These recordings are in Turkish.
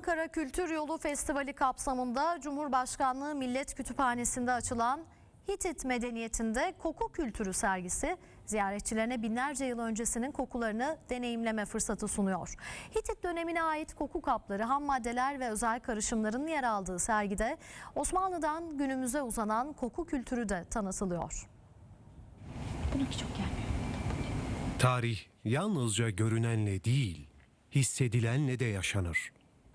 Ankara Kültür Yolu Festivali kapsamında Cumhurbaşkanlığı Millet Kütüphanesi'nde açılan Hitit medeniyetinde koku kültürü sergisi ziyaretçilerine binlerce yıl öncesinin kokularını deneyimleme fırsatı sunuyor. Hitit dönemine ait koku kapları, ham maddeler ve özel karışımların yer aldığı sergide Osmanlı'dan günümüze uzanan koku kültürü de tanıtılıyor. Bununki çok gelmiyor. Tarih yalnızca görünenle değil, hissedilenle de yaşanır.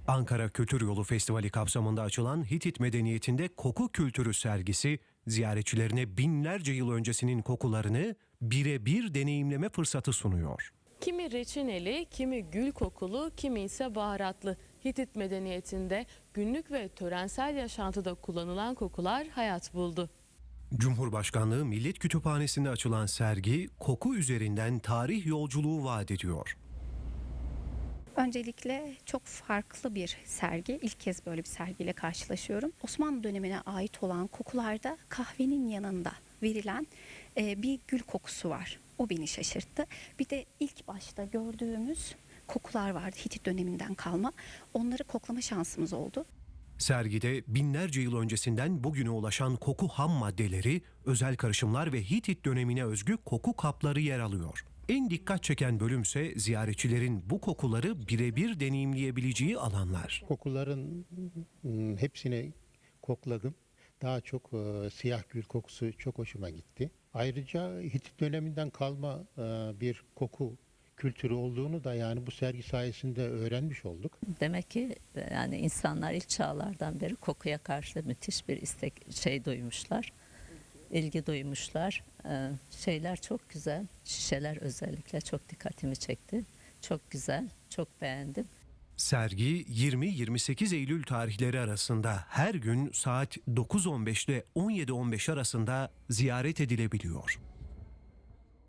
Ankara Kültür Yolu Festivali kapsamında açılan Hitit medeniyetinde koku kültürü sergisi ziyaretçilerine binlerce yıl öncesinin kokularını birebir deneyimleme fırsatı sunuyor. Kimi reçineli, kimi gül kokulu, kimi ise baharatlı. Hitit medeniyetinde günlük ve törensel yaşantıda kullanılan kokular hayat buldu. Cumhurbaşkanlığı Millet Kütüphanesi'nde açılan sergi koku üzerinden tarih yolculuğu vaat ediyor. Öncelikle çok farklı bir sergi. İlk kez böyle bir sergiyle karşılaşıyorum. Osmanlı dönemine ait olan kokularda kahvenin yanında verilen e, bir gül kokusu var. O beni şaşırttı. Bir de ilk başta gördüğümüz kokular vardı Hitit döneminden kalma. Onları koklama şansımız oldu. Sergide binlerce yıl öncesinden bugüne ulaşan koku ham maddeleri, özel karışımlar ve Hitit dönemine özgü koku kapları yer alıyor. En dikkat çeken bölümse ziyaretçilerin bu kokuları birebir deneyimleyebileceği alanlar. Kokuların ım, hepsini kokladım. Daha çok e, siyah gül kokusu çok hoşuma gitti. Ayrıca Hitit döneminden kalma e, bir koku kültürü olduğunu da yani bu sergi sayesinde öğrenmiş olduk. Demek ki e, yani insanlar ilk çağlardan beri kokuya karşı müthiş bir istek şey duymuşlar. ilgi duymuşlar. Ee, şeyler çok güzel. Şişeler özellikle çok dikkatimi çekti. Çok güzel. Çok beğendim. Sergi 20-28 Eylül tarihleri arasında her gün saat 9.15 ile 17.15 arasında ziyaret edilebiliyor.